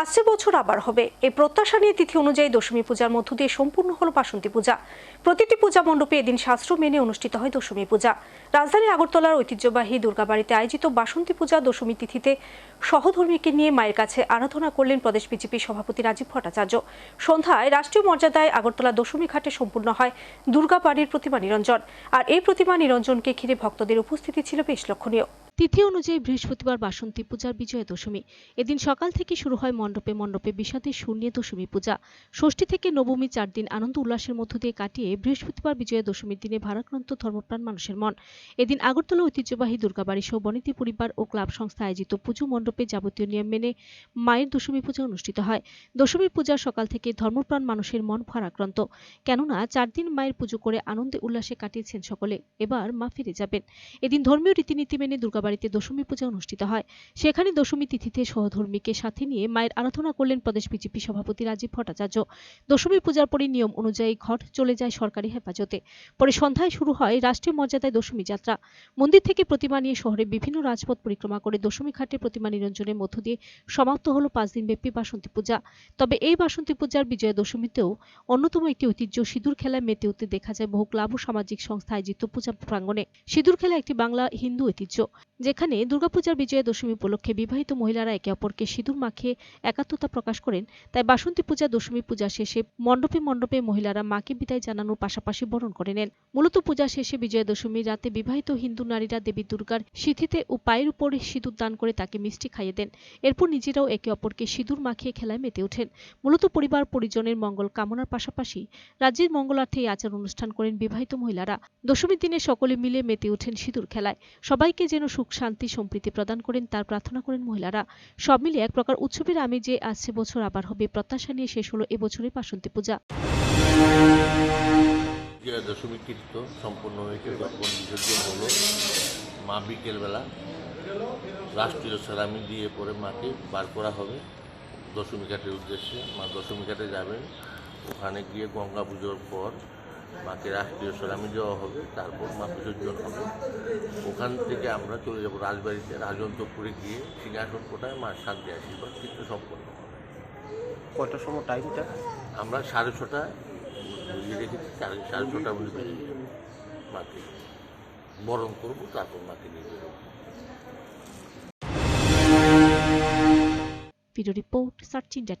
আসছে বছর আবার হবে। এই প্রত্যাশা নিয়ে তিথি অনুযায়ী দশমী পূজার মধ্য দিয়ে সম্পূর্ণ হলো বাসন্তী পূজা। প্রতিটি পূজা মণ্ডপে এদিন শাস্ত্র মেনে অনুষ্ঠিত হয় দশমী পূজা। রাজধানী আগরতলার ঐতিহ্যবাহী দুর্গাবাড়িতে আয়োজিত বাসন্তী পূজা দশমী তিথিতে সহধর্মীকে নিয়ে মায়ের কাছে আরাধনা করলেন প্রদেশ বিজেপি সভাপতি রাজীব ভট্টাচার্য। সন্ধ্যায় রাষ্ট্রীয় মর্যাদায় আগরতলা দশমী ঘাটে সম্পূর্ণ হয় দুর্গাবাড়ির প্রতিমা নিরঞ্জন। আর এই প্রতিমা নিরঞ্জনকে ঘিরে ভক্তদের উপস্থিতি ছিল বেশ লক্ষণীয়। তিথি অনুযায়ী বৃহস্পতিবার বাসন্তী পূজার বিজয়া দশমী। এদিন সকাল থেকে শুরু হয় মণ্ডপে মণ্ডপে বিষাদে শূন্যে দশমী পূজা। ষষ্ঠী থেকে নবমী চার দিন আনন্দ উল্লাসের মধ্য দিয়ে কাটিয়ে বৃহস্পতিবার বিজয়া দশমীর দিনে ভারাক্রান্ত ধর্মপ্রাণ মানুষের মন। এদিন আগরতলা ঐতিহ্যবাহী দুর্গাবাড়ি সহ বনিতি পরিবার ও ক্লাব সংস্থা আয়োজিত পুজো মণ্ডপে যাবতীয় নিয়ম মেনে মায়ের দশমী পূজা অনুষ্ঠিত হয়। দশমী পূজা সকাল থেকে ধর্মপ্রাণ মানুষের মন ভারাক্রান্ত। কেননা, চার দিন মায়ের পুজো করে আনন্দে উল্লাসে কাটিয়েছেন সকলে। এবার মা ফিরে যাবেন। এদিন ধর্মীয় রীতিনীতি মেনে দুর্গাবাড়িতে দশমী পূজা অনুষ্ঠিত হয়। সেখানে দশমী তিথিতে সহধর্মীকে সাথে নিয়ে মায়ের আরাধনা করলেন প্রদেশ বিজেপি সভাপতি রাজীব ভট্টাচার্য। দশমী পূজার পরে নিয়ম অনুযায়ী ঘট চলে যায় সরকারি হেফাজতে। পরে সন্ধ্যায় শুরু হয় রাষ্ট্রীয় মর্যাদায় দশমী যাত্রা। মন্দির থেকে প্রতিমা নিয়ে শহরে বিভিন্ন রাজপথ পরিক্রমা করে দশমী ঘাটে প্রতিমা নিরঞ্জনের মধ্য দিয়ে সমাপ্ত হলো পাঁচ দিনব্যাপী বাসন্তী পূজা। তবে এই বাসন্তী পূজার বিজয়া দশমীতেও অন্যতম একটি ঐতিহ্য সিঁদুর খেলায় মেতে উঠতে দেখা যায় বহু ক্লাব ও সামাজিক সংস্থা আয়োজিত পূজা প্রাঙ্গণে। সিঁদুর খেলা একটি বাংলা হিন্দু ঐতিহ্য। যেখানে দুর্গাপূজার বিজয়া দশমী উপলক্ষে বিবাহিত মহিলারা একে অপরকে সিঁদুর মাখিয়ে একাত্মতা প্রকাশ করেন। তাই বাসন্তী পূজা, দশমী পূজা শেষে মণ্ডপে মণ্ডপে মহিলারা মাকে বিদায় জানানোর পাশাপাশি বরণ করে নেন। মূলত পূজা শেষে বিজয়া দশমীর রাতে বিবাহিত হিন্দু নারীরা দেবী দুর্গার সিথিতে ও পায়ের উপরে সিঁদুর দান করে তাকে মিষ্টি খাইয়ে দেন। এরপর নিজেরাও একে অপরকে সিঁদুর মাখিয়ে খেলায় মেতে ওঠেন। মূলত পরিবার, পরিজনের মঙ্গল কামনার পাশাপাশি রাজ্যের মঙ্গলার্থে এই আচার অনুষ্ঠান করেন বিবাহিত মহিলারা। দশমীর দিনে সকলে মিলে মেতে ওঠেন সিঁদুর খেলায়। সবাইকে যেন সুখ শান্তি, সম্প্রীতি প্রদান করেন, তার প্রার্থনা করেন মহিলারা। সব মিলে এক প্রকার উৎসবের আমেজে আসছে বছর আবার হবে। প্রত্যাশা নিয়ে শেষ হলো এবছরের বাসন্তী পূজা। দশমী কীর্ত সম্পন্ন হয়েছে তখন বিসর্জন হলো মা বিকেলবেলা রাষ্ট্রীয় সেরামি দিয়ে পরে মাকে বার করা হবে দশমী ঘাটের উদ্দেশ্যে। মা দশমী ঘাটে যাবেন। ওখানে গিয়ে গঙ্গা পুজোর পর মাকে রাষ্ট্রীয় সেরামি দেওয়া হবে তারপর মা বিসর্জন হবে। ওখান থেকে আমরা চলে যাব রাজবাড়িতে। রাজন্তপুরে গিয়ে সিংহাসন কোটায় মার শান্তি আশীর্বাদ কীর্ত সম্পন্ন হবে। কটার সময় টাইমটা আমরা সাড়ে ছটায় ইয়ে রেখেছি সাড়ে সাড়ে ছটার মধ্যে বেরিয়ে যাব। মাকে বরণ করব তারপর মাকে নিয়ে বেরোবো। Video report search India